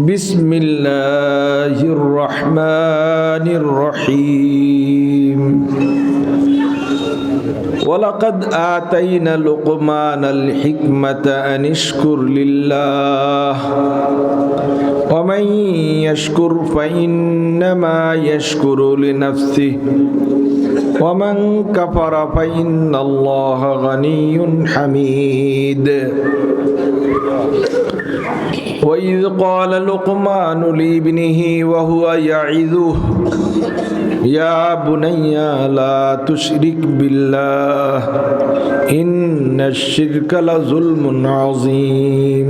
بسم الله الرحمن الرحيم ولقد آتينا لقمان الحكمة أن اشكر لله ومن يشكر فإنما يشكر لنفسه ومن كفر فإن الله غني حميد وإذ قال لقمان لابنه وهو يعظه يا بني لا تشرك بالله إن الشرك لظلم عظيم.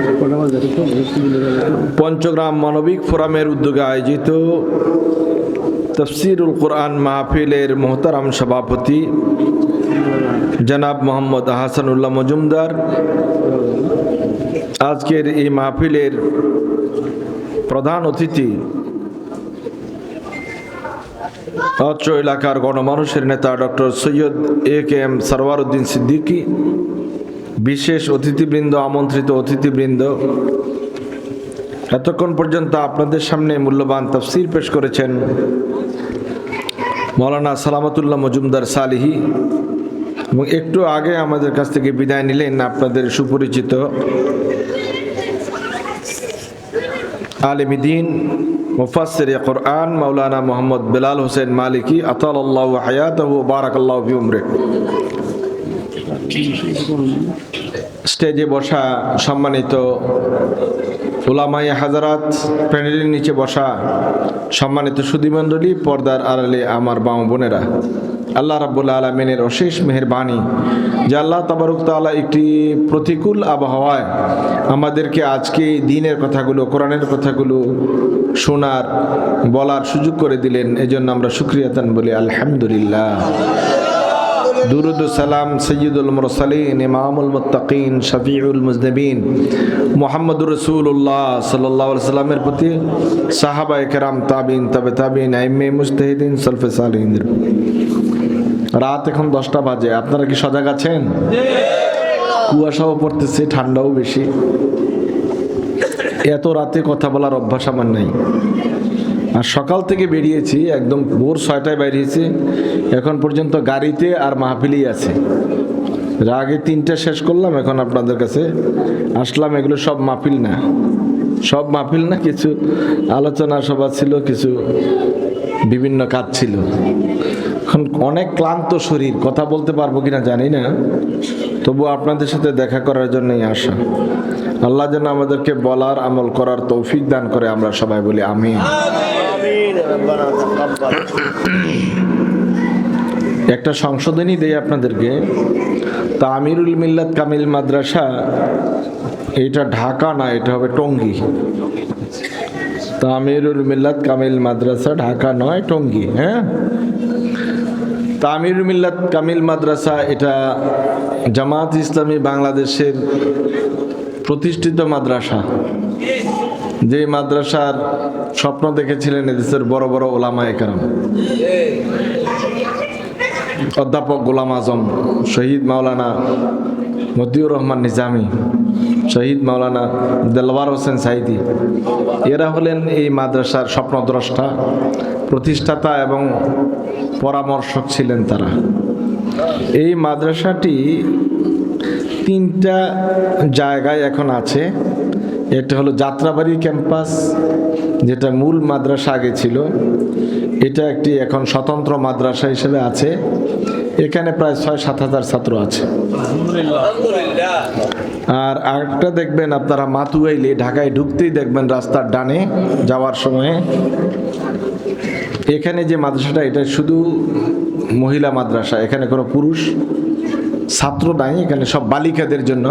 পঞ্চগ্রাম মানবিক ফোরামের উদ্যোগে আয়োজিত তফসিরুল কোরআন মাহফিলের মোহতারাম সভাপতি জনাব মোহাম্মদ হাসানুল্লাহ মজুমদার। আজকের এই মাহফিলের প্রধান অতিথি অত্র এলাকার গণমানুষের নেতা doctor Syed A K M Sarwaruddin Siddiqui. বিশেষ অতিথিবৃন্দ, আমন্ত্রিত অতিথিবৃন্দ, এতক্ষণ পর্যন্ত আপনাদের সামনে মূল্যবান তফসির পেশ করেছেন মৌলানা সালামতুল্লাহ মজুমদার সালিহি। এবং একটু আগে আমাদের কাছ থেকে বিদায় নিলেন আপনাদের সুপরিচিত আলিমিদিন মুফাসির কোরআন মৌলানা মোহাম্মদ বেলাল হোসেন মালিকি আতাল্লাহ হায়াত বারাকাল্লাহ ফি উমরে স্টেজে বসা সম্মানিত ওলামাই হাজারাত, প্যানেলের নিচে বসা সম্মানিত সুদীমণ্ডলী পর্দার আড়ালে আমার বাম বোনেরা। আল্লাহ রাবুল্লা আলমিনের অশেষ মেহরবানি। যে আল্লাহ তাবারুক তালা একটি প্রতিকূল আবহাওয়ায় আমাদেরকে আজকে দিনের কথাগুলো, কোরআনের কথাগুলো শোনার, বলার সুযোগ করে দিলেন। এজন্য আমরা সুক্রিয়াতান বলি আলহামদুলিল্লাহ। দুরুদ সালাম সৈয়দুল মুরসালিন, ইমামুল মুত্তাকিন, শফিউল মুজনবিন মোহাম্মদুর রসুল্লাহ সাল্লাহ সাল্লামের প্রতি সাহাবা কেরাম তাবিন তবে তাবিন আইমে মুস্তাহিদিন সলফে সালিনদের রাত এখন দশটা বাজে, আপনারা কি সজাগ আছেন? কুয়াশাও পড়তেছে, ঠান্ডাও বেশি। এত রাতে কথা বলার অভ্যাস আমার নাই। আর সকাল থেকে বেরিয়েছি, একদম ভোর ছয়টায় বেরিয়েছি। এখন পর্যন্ত গাড়িতে আর মাহফিলই আছে। আগে তিনটা শেষ করলাম, এখন আপনাদের কাছে আসলাম। এগুলো সব মাহফিল না। সব মাহফিল না, কিছু আলোচনা সভা ছিল, কিছু বিভিন্ন কাজ ছিল। এখন অনেক ক্লান্ত শরীর, কথা বলতে পারব কিনা জানি না। তবু আপনাদের সাথে দেখা করার জন্যই আসা। আল্লাহ যেন আমাদেরকে বলার আমল করার তৌফিক দান করে, আমরা সবাই বলি আমি একটা সংশোধনী দেই আপনাদেরকে। তা আমিরুল মিল্লাত কামিল মাদ্রাসা, এটা ঢাকা না, এটা হবে টঙ্গী। তা আমিরুল মিল্লাত কামিল মাদ্রাসা ঢাকা নয়, টঙ্গী হ্যাঁ? তা আমিরুল মিল্লাত কামিল মাদ্রাসা, এটা জামাত ইসলামী বাংলাদেশের প্রতিষ্ঠিত মাদ্রাসা। যে মাদ্রাসার স্বপ্ন দেখেছিলেন এদেশের বড় বড় ওলামা একরাম। অধ্যাপক গোলাম আজম, শহীদ মাওলানা মতিউর রহমান নিজামি, শহীদ মাওলানা দেলওয়ার হোসেন সাইদি। এরা হলেন এই মাদ্রাসার স্বপ্নদ্রষ্টা, প্রতিষ্ঠাতা এবং পরামর্শক ছিলেন তারা। এই মাদ্রাসাটি তিনটা জায়গায় এখন আছে। একটা হলো যাত্রাবাড়ি ক্যাম্পাস, যেটা মূল মাদ্রাসা আগে ছিল। এটা একটি এখন স্বতন্ত্র মাদ্রাসা হিসেবে আছে। এখানে প্রায় ছয় সাত হাজার ছাত্র আছে। আর আরেকটা দেখবেন আপনারা মাতুয়াইলে, ঢাকায় ঢুকতেই দেখবেন রাস্তার ডানে যাওয়ার সময়ে। এখানে যে মাদ্রাসাটা, এটা শুধু মহিলা মাদ্রাসা, এখানে কোনো পুরুষ। ছাত্র নাই, এখানে সব বালিকাদের জন্য।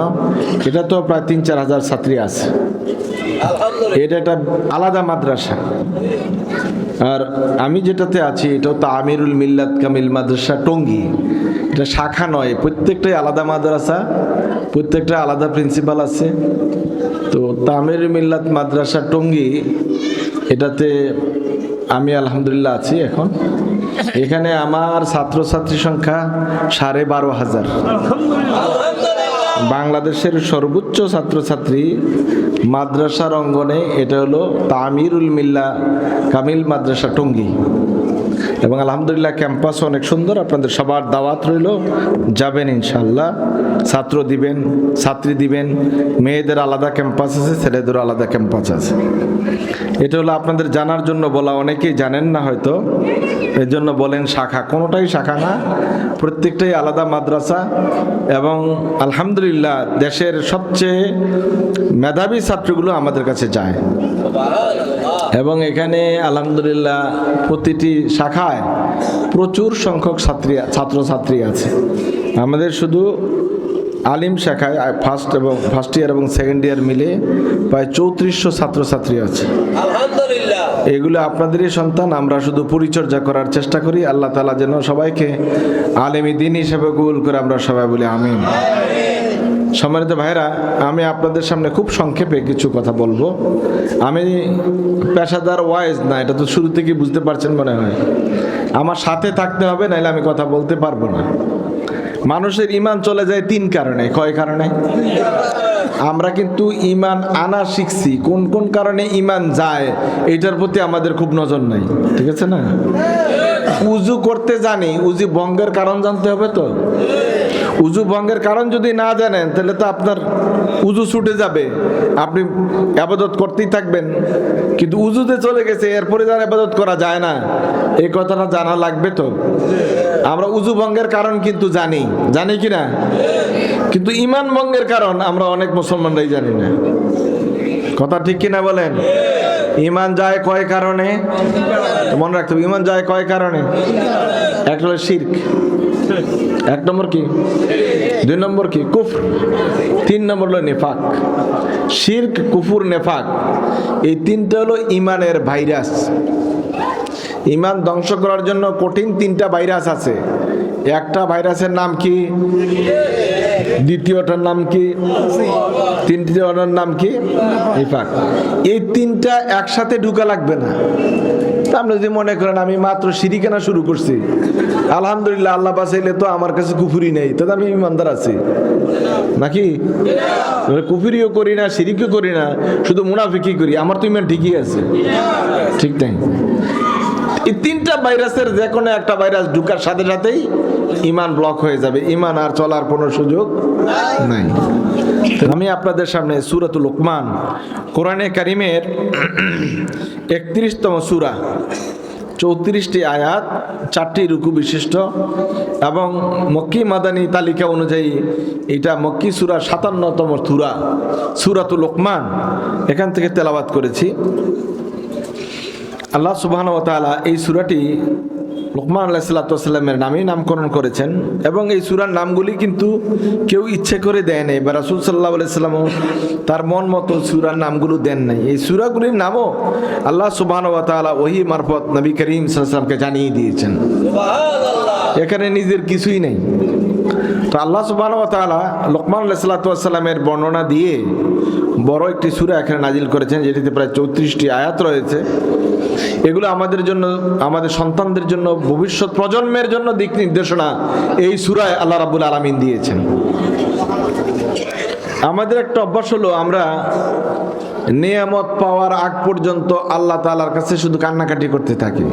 এটা তো প্রায় তিন, চার হাজার ছাত্রী আছে। এটা একটা আলাদা মাদ্রাসা। আর আমি যেটাতে আছি এটাও তো আমিরুল মিল্লাত কামিল মাদ্রাসা টঙ্গী। এটা শাখা নয়, প্রত্যেকটাই আলাদা মাদ্রাসা, প্রত্যেকটা আলাদা প্রিন্সিপাল আছে। তো তামির মিল্লাত মাদ্রাসা টঙ্গী, এটাতে আমি আলহামদুলিল্লাহ আছি এখন। এখানে আমার ছাত্রছাত্রী সংখ্যা সাড়ে বারো হাজার। বাংলাদেশের সর্বোচ্চ ছাত্রছাত্রী মাদ্রাসার অঙ্গনে এটা হলো তামিরুল মিল্লা কামিল মাদ্রাসা টঙ্গী। এবং আলহামদুলিল্লাহ ক্যাম্পাস অনেক সুন্দর, আপনাদের সবার দাওয়াত রইল। যাবেন ইনশাল্লাহ ছাত্র দিবেন, ছাত্রী দিবেন, মেয়েদের আলাদা ক্যাম্পাস আছে ছেলেদের আলাদা ক্যাম্পাস আছে। এটা হলো আপনাদের জানার জন্য বলা, অনেকেই জানেন না হয়তো। এর জন্য বলেন শাখা, কোনোটাই শাখা না, প্রত্যেকটাই আলাদা মাদ্রাসা এবং আলহামদুলিল্লাহ দেশের সবচেয়ে মেধাবী ছাত্রগুলো আমাদের কাছে যায়। এবং এখানে আলহামদুলিল্লাহ প্রতিটি শাখায় প্রচুর সংখ্যক ছাত্রী, ছাত্রছাত্রী আছে। আমাদের শুধু আলিম শাখায় ফার্স্ট এবং ফার্স্ট ইয়ার এবং সেকেন্ড ইয়ার মিলে প্রায় চৌত্রিশশো ছাত্রছাত্রী আছে। এগুলো আপনাদেরই সন্তান আমরা শুধু পরিচর্যা করার চেষ্টা করি আল্লাহ তালা যেন সবাইকে আলেমী দিন হিসেবে কবুল করে আমরা সবাই বলি আমিন। সম্মানিত ভাইরা আমি আপনাদের সামনে খুব সংক্ষেপে কিছু কথা বলব। আমি পেশাদার ওয়াইজ না এটা তো শুরু থেকে বুঝতে পারছেন মনে হয়। আমার সাথে থাকতে হবে নাহলে আমি কথা বলতে পারব না। মানুষের ইমান চলে যায় তিন কারণে। কয় কারণে? আমরা কিন্তু ইমান আনা শিখছি। কোন কোন কারণে ইমান যায়, এটার প্রতি আমাদের খুব নজর নাই। ঠিক আছে না? উজু করতে জানি, উজি বঙ্গের কারণ জানতে হবে তো? উজু ভঙ্গের কারণ যদি না জানেন, তাহলে তো আপনার উজু ছুটে যাবে। আপনি আবাদত করতেই থাকবেন। কিন্তু উজুতে চলে গেছে, এরপরে যার আবাদত করা যায় না। এই কথাটা জানা লাগবে তো? আমরা উজু ভঙ্গের কারণ কিন্তু জানি। জানি কি না? কিন্তু ইমান ভঙ্গের কারণ আমরা অনেক মুসলমানরাই জানি না। কথা ঠিক কিনা বলেন? ইমান যায় কয় কারণে? মনে রাখতে হবে, ইমান যায় কয় কারণে? একটা হলো শির্ক। এক নম্বর কি? দুই নম্বর কি? কুফর। তিন নম্বর হলো নেফাক। শির্ক, কুফুর, নেফাক। এই তিনটা হলো ইমানের ভাইরাস। ইমান ধ্বংস করার জন্য কঠিন তিনটা ভাইরাস আছে। একটা ভাইরাসের নাম কি? দ্বিতীয়টার নাম কি? তিনটিটার নাম কি? নিফাক এই তিনটা একসাথে ঢুকা লাগবে না। আপনি যদি মনে করেন, আমি মাত্র সিঁড়ি কেনা শুরু করছি। আলহামদুলিল্লাহ, আল্লাহ বাসাইলে তো আমার কাছে কুফুরি নেই। তাতে আমি ইমানদার আছি। নাকি? কুফুরিও করি না সিরিকিও করি না। শুধু মুনাফিকি করি। আমার তো ইমান ঠিকই আছে। ঠিক তাই? এই তিনটা ভাইরাসের যে কোনো একটা ভাইরাস ঢুকার সাথে সাথেই ইমান ব্লক হয়ে যাবে। ইমান আর চলার কোনো সুযোগ নাই। আমি আপনাদের সামনে সুরাতুল লোকমান, কোরআনে কারিমের একত্রিশতম সুরা, চৌত্রিশটি আয়াত, চারটি রুকু বিশিষ্ট এবং মক্কি মাদানী তালিকা অনুযায়ী এটা মক্কি সুরা সাতান্নতম সুরা সুরাতুল লোকমান। এখান থেকে তেলাবাত করেছি। আল্লাহ সুবাহন তাআলা এই সুরাটি লোকমান আল্লাহ সাল্লাতামের নামেই নামকরণ করেছেন এবং এই সুরার নামগুলি কিন্তু কেউ ইচ্ছে করে দেয় নাই বা রাসুল সাল্লাহ আলাইসাল্লামও তার মন মতো সুরার নামগুলো দেন নাই। এই সুরাগুলির নামও আল্লাহ সুবাহন তাআলা ওহি মারফত নবী করিম সাল্লামকে জানিয়ে দিয়েছেন। এখানে নিজের কিছুই নেই। তো আল্লাহ সুবাহ লোকমান আল্লাহ সাল্লাতামের বর্ণনা দিয়ে বড় একটি সুরা এখানে নাজিল করেছেন, যেটিতে প্রায় চৌত্রিশটি আয়াত রয়েছে। এগুলো আমাদের জন্য, আমাদের সন্তানদের জন্য, ভবিষ্যৎ প্রজন্মের জন্য দিক নির্দেশনা এই সুরায় আল্লাহ রাবুল আলমিন দিয়েছেন। আমাদের একটা অভ্যাস হলো, আমরা নিয়ামত পাওয়ার আগ পর্যন্ত আল্লাহ তালার কাছে শুধু কান্নাকাটি করতে থাকি।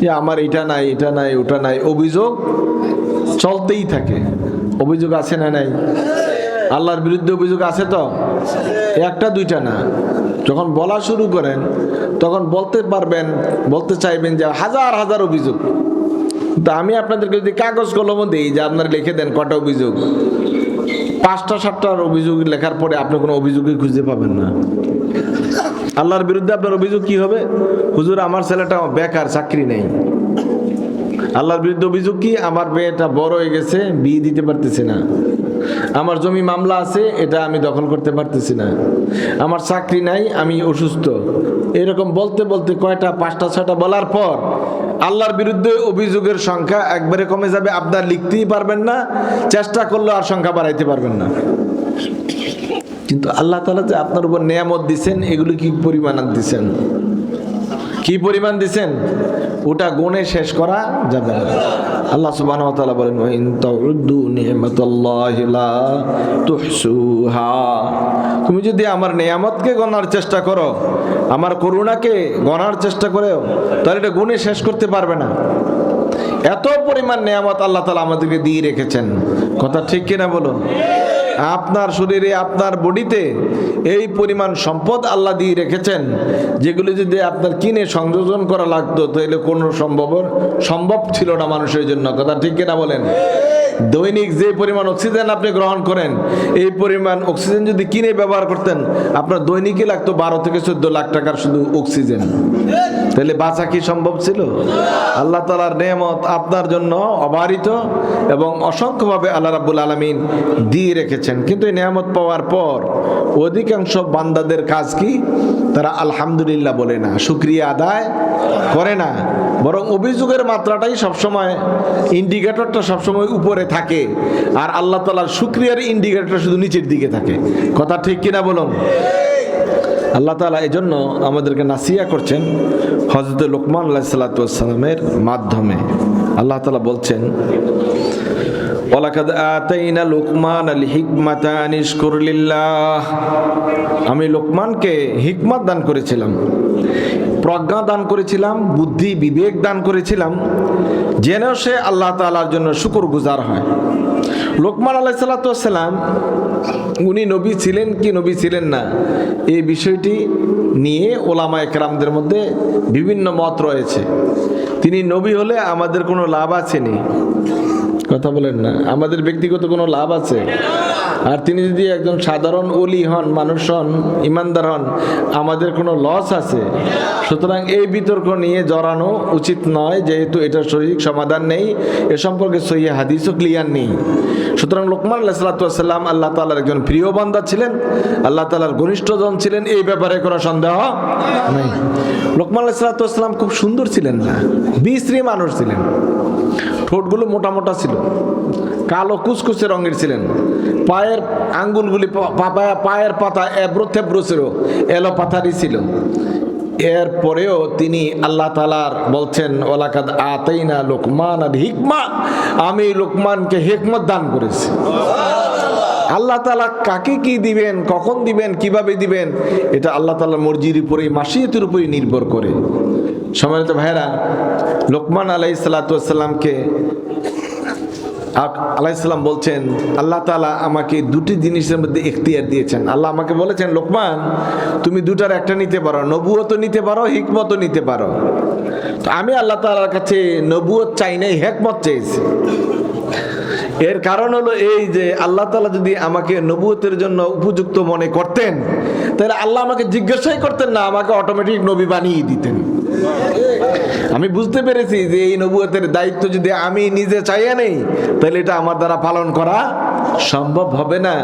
যে আমার এটা নাই এটা নাই, ওটা নাই, অভিযোগ চলতেই থাকে। অভিযোগ আছে না নাই? আল্লাহর বিরুদ্ধে অভিযোগ আছে তো? একটা, দুইটা না। যখন বলা শুরু করেন, তখন বলতে পারবেন, বলতে চাইবেন যে হাজার হাজার অভিযোগ। তো আমি আপনাদেরকে যদি কাগজ কলমও দিই যে আপনারা লিখে দেন কটা অভিযোগ, পাঁচটা সাতটার অভিযোগ লেখার পরে আপনি কোনো অভিযোগই খুঁজে পাবেন না। আল্লাহর বিরুদ্ধে আপনার অভিযোগ কি হবে? হুজুর, আমার ছেলেটা বেকার, চাকরি নেই। আল্লাহর বিরুদ্ধে অভিযোগ কি? আমার মেয়েটা বড় হয়ে গেছে, বিয়ে দিতে পারতেছে না। আমার জমি মামলা আছে, এটা আমি দখল করতে পারতেছি না। আমার চাকরি নাই, আমি অসুস্থ। এরকম বলতে বলতে কয়টা, পাঁচটা, ছয়টা বলার পর আল্লাহর বিরুদ্ধে অভিযোগের সংখ্যা একবারে কমে যাবে, আপনার লিখতেই পারবেন না, চেষ্টা করলেও আর সংখ্যা বাড়াইতে পারবেন না। কিন্তু আল্লাহ তালা যে আপনার উপর নিয়ামত দিছেন, এগুলো কি পরিমাণ দিছেন? কি পরিমাণ দিছেন? ওটা গুণে শেষ করা যাবে না। আল্লাহ সুবহানাহু ওয়া তাআলা বলেন ওয়া ইন তাউদ্দু নি'মাতাল্লাহি লা তুহসুহা। তুমি যদি আমার নিয়ামতকে গণার চেষ্টা করো, আমার করুণাকে গণার চেষ্টা করো তাহলে এটা গুণে শেষ করতে পারবে না। এত পরিমাণ নিয়ামত আল্লাহ তালা আমাদেরকে দিয়ে রেখেছেন। কথা ঠিক কিনা বলুন? আপনার শরীরে, আপনার বডিতে এই পরিমাণ সম্পদ আল্লাহ দিয়ে রেখেছেন, যেগুলি যদি আপনার কিনে সংযোজন করা লাগতো, তাহলে কোনো সম্ভব সম্ভব ছিল না মানুষের জন্য। কথা ঠিক কিনা বলেন? দৈনিক যে পরিমাণ অক্সিজেন আপনি গ্রহণ করেন, এই পরিমাণ অক্সিজেন যদি কিনে ব্যবহার করতেন, আপনার দৈনিকই লাগতো বারো থেকে চোদ্দ লাখ টাকার শুধু অক্সিজেন তাহলে বাঁচা কি সম্ভব ছিল? আল্লাহ তালার নেমত আপনার জন্য অবারিত এবং অসংখ্যভাবে আল্লাহ রাবুল আলমিন দিয়ে রেখেছেন। কিন্তু এই নেয়ামত পাওয়ার পর অধিকাংশ বান্দাদের কাজ কি? তারা আলহামদুলিল্লাহ বলে না, শুক্রিয়া আদায় করে না। বরং অভিযোগের মাত্রাটাই সবসময় ইন্ডিকেটরটা সবসময় উপরে থাকে। আর আল্লাহ তালার শুক্রিয়ার ইন্ডিকেটরটা শুধু নিচের দিকে থাকে। কথা ঠিক কিনা বলুন? আল্লাহ তালা এই জন্য আমাদেরকে নাসিয়া করছেন হজরত লোকমান আল্লাহ সাল্লাতামের মাধ্যমে। আল্লাহ তালা বলছেন লোকমান লিল্লাহ। আমি লোকমানকে হিকমত দান করেছিলাম। প্রজ্ঞা দান করেছিলাম, বুদ্ধি, বিবেক দান করেছিলাম যেন সে আল্লাহ তালার জন্য শুকর গুজার হয়। লোকমান আল্লাহ সাল্লাতাম উনি নবী ছিলেন কি নবী ছিলেন না, এই বিষয়টি নিয়ে ওলামা একরামদের মধ্যে বিভিন্ন মত রয়েছে। তিনি নবী হলে আমাদের কোনো লাভ আছে নি? কথা বলেন না। আমাদের ব্যক্তিগত কোনো লাভ আছে? আর তিনি যদি একজন সাধারণ অলি হন, মানুষ হন, ইমানদার হন, আমাদের কোনো লস আছে। সুতরাং এই বিতর্ক নিয়ে জড়ানো উচিত নয়, যেহেতু এটার শরীর সমাধান নেই। এ সম্পর্কে সহি হাদিসও ক্লিয়ার নেই। সুতরাং লোকমান আল্লাহ সাল্লাম আল্লাহ তালার একজন প্রিয় বান্দা ছিলেন, আল্লাহ তালার ঘনিষ্ঠজন ছিলেন, এই ব্যাপারে কোনো সন্দেহ নেই। লোকমান আল্লাহ সাল্লাম খুব সুন্দর ছিলেন না, বিশ্রী মানুষ ছিলেন। ঠোঁটগুলো মোটা মোটা ছিল। কালো কুচকুচে রঙের ছিলেন। পায়ের আঙ্গুলগুলি পায়ের পাতা এব্রো থেব্রো ছিল এলো পাথারি ছিল। এরপরেও তিনি আল্লাহ তালার বলছেন ওলাকাদ আতাইনা লোকমান আর হিকমা। আমি লোকমানকে হেকমত দান করেছি। আল্লাহ তালা কাকে কি দিবেন, কখন দিবেন, কীভাবে দিবেন, এটা আল্লাহ তালার মর্জির উপরেই, মাসিয়তের উপরেই নির্ভর করে। সম্মানিত ভাইরা লোকমান আলাই সাল্লাতামকে আলাইসাল্লাম বলছেন, আল্লাহ তালা আমাকে দুটি জিনিসের মধ্যে এখতিয়ার দিয়েছেন। আল্লাহ আমাকে বলেছেন, লোকমান, তুমি দুটার একটা নিতে পারো নবুয়ত নিতে পারো, হিকমতও নিতে পারো। তো আমি আল্লাহ তালার কাছে নবুয়ত চাই নাই, হেকমত চেয়েছি এর কারণ হলো এই যে আল্লাহ তালা যদি আমাকে নবুয়তের জন্য উপযুক্ত মনে করতেন, তাহলে আল্লাহ আমাকে জিজ্ঞাসাই করতেন না, আমাকে অটোমেটিক নবী বানিয়ে দিতেন। আমি বুঝতে পেরেছি যে এই নবুয়তের দায়িত্ব যদি আমি নিজে চাইয়া নেই, তাহলে এটা আমার দ্বারা পালন করা সম্ভব হবে না।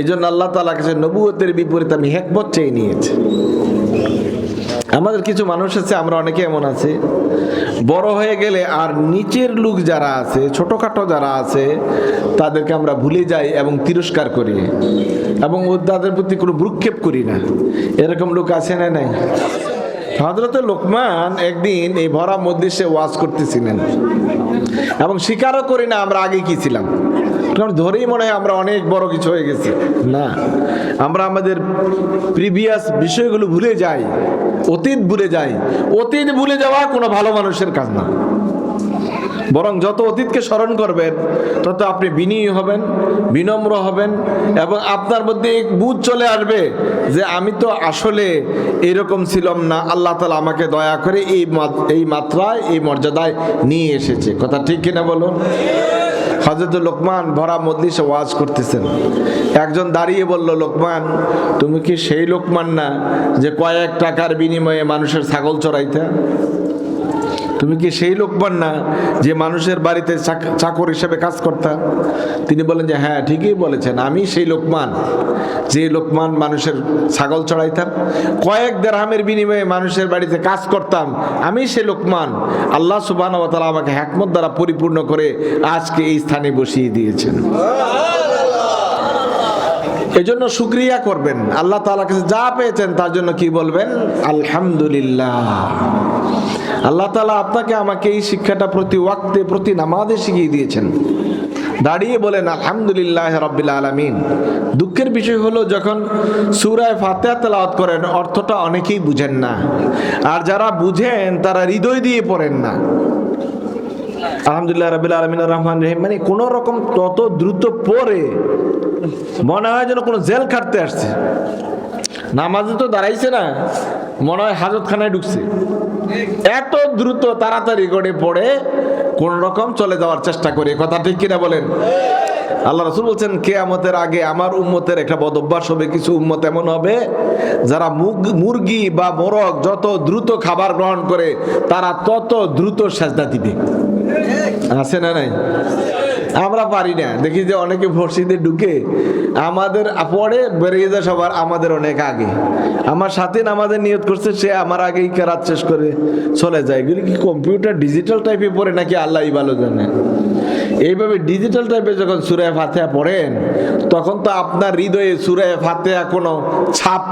এই জন্য আল্লাহ তালা কাছে নবুয়তের বিপরীতে আমি হেকমত চেয়ে নিয়েছি। আমাদের কিছু মানুষ আছে, আমরা অনেকে এমন আছি। বড় হয়ে গেলে আর নিচের লোক যারা আছে, ছোটখাটো যারা আছে, তাদেরকে আমরা ভুলে যাই এবং তিরস্কার করি। এবং তাদের প্রতি কোনো ভ্রুক্ষেপ করি না। এরকম লোক আছে না নাই? হজরত লোকমান একদিন এই ভরা মধ্যে সে ওয়াজ করতেছিলেন। এবং স্বীকারও করি না আমরা আগে কি ছিলাম। ধরেই মনে হয় আমরা অনেক বড় কিছু হয়ে গেছি। না, আমরা আমাদের প্রিভিয়াস বিষয়গুলো ভুলে যাই, অতীত ভুলে যাই। অতীত ভুলে যাওয়া কোনো ভালো মানুষের কাজ না। বরং যত অতীতকে স্মরণ করবেন, তত আপনি বিনয়ী হবেন, বিনম্র হবেন এবং আপনার মধ্যে এক বুঝ চলে আসবে যে আমি তো আসলে এরকম ছিলাম না, আল্লাহ তালা আমাকে দয়া করে এই এই মাত্রায়, এই মর্যাদায় নিয়ে এসেছে। কথা ঠিক কিনা বলুন? হজরত লোকমান ভরা মজলিসে ওয়াজ করতেছেন। একজন দাঁড়িয়ে বলল, লোকমান, তুমি কি সেই লোকমান না যে কয়েক টাকার বিনিময়ে মানুষের ছাগল চড়াইতে? তুমি কি সেই লোকমান না যে মানুষের বাড়িতে চাকর হিসেবে কাজ করতাম তিনি বলেন যে হ্যাঁ ঠিকই বলেছেন, আমি সেই লোকমান। যে লোকমান মানুষের ছাগল চড়াইতাম, কয়েক দেড়হামের বিনিময়ে মানুষের বাড়িতে কাজ করতাম, আমি সেই লোকমান। আল্লাহ সুবাহ আমাকে হ্যাকমত দ্বারা পরিপূর্ণ করে আজকে এই স্থানে বসিয়ে দিয়েছেন। এজন্য শুক্রিয়া করবেন। আল্লাহ তালা কাছে যা পেয়েছেন তার জন্য কি বলবেন? আলহামদুলিল্লাহ। আল্লাহ তাআলা আপনাকে আমাকে এই শিক্ষাটা প্রতি ওয়াক্তে, প্রতি নামাজে শিখিয়ে দিয়েছেন। দাঁড়িয়ে বলেন, আলহামদুলিল্লাহ রব্বিল আলামিন। দুঃখের বিষয় হলো, যখন সুরায় ফাতেহা তেলাওয়াত করেন, অর্থটা অনেকেই বুঝেন না। আর যারা বুঝেন, তারা হৃদয় দিয়ে পড়েন না। আলহামদুলিল্লাহ রবিল আলমিন, রহমান রহিম মানে কোনো রকম তত দ্রুত পড়ে মনে হয় যেন কোনো জেল খাটতে আসছে। নামাজে তো দাঁড়াইছে না, মনে হয় হাজতখানায় ঢুকছে। এত দ্রুত তাড়াতাড়ি করে পড়ে কোন রকম চলে যাওয়ার চেষ্টা করে, কথা ঠিক কিনা বলেন? আল্লাহ রসুল বলছেন, কেয়ামতের আগে আমার উম্মতের একটা বদ অভ্যাস হবে, কিছু উম্মত এমন হবে, যারা মুরগি বা মোরগ যত দ্রুত খাবার গ্রহণ করে, তারা তত দ্রুত সাজদা দিবে। আছে না নাই? আমরা পারি না। দেখি যে অনেকে মসজিদে ঢুকে আমাদের পরে বেরিয়ে যায় সবার, আমাদের অনেক আগে। আমার সাথে আমাদের নিয়ত করছে, সে আমার আগেই কেরাত শেষ করে চলে যায়। এগুলি কি কম্পিউটার ডিজিটাল টাইপে পড়ে নাকি আল্লাহই ভালো জানে? এইভাবে ডিজিটাল টাইপে যখন সুরায় ফাতেহা পড়েন, তখন তো আপনার হৃদয়ে সুরায় ফাতেহা কোনো ছাপ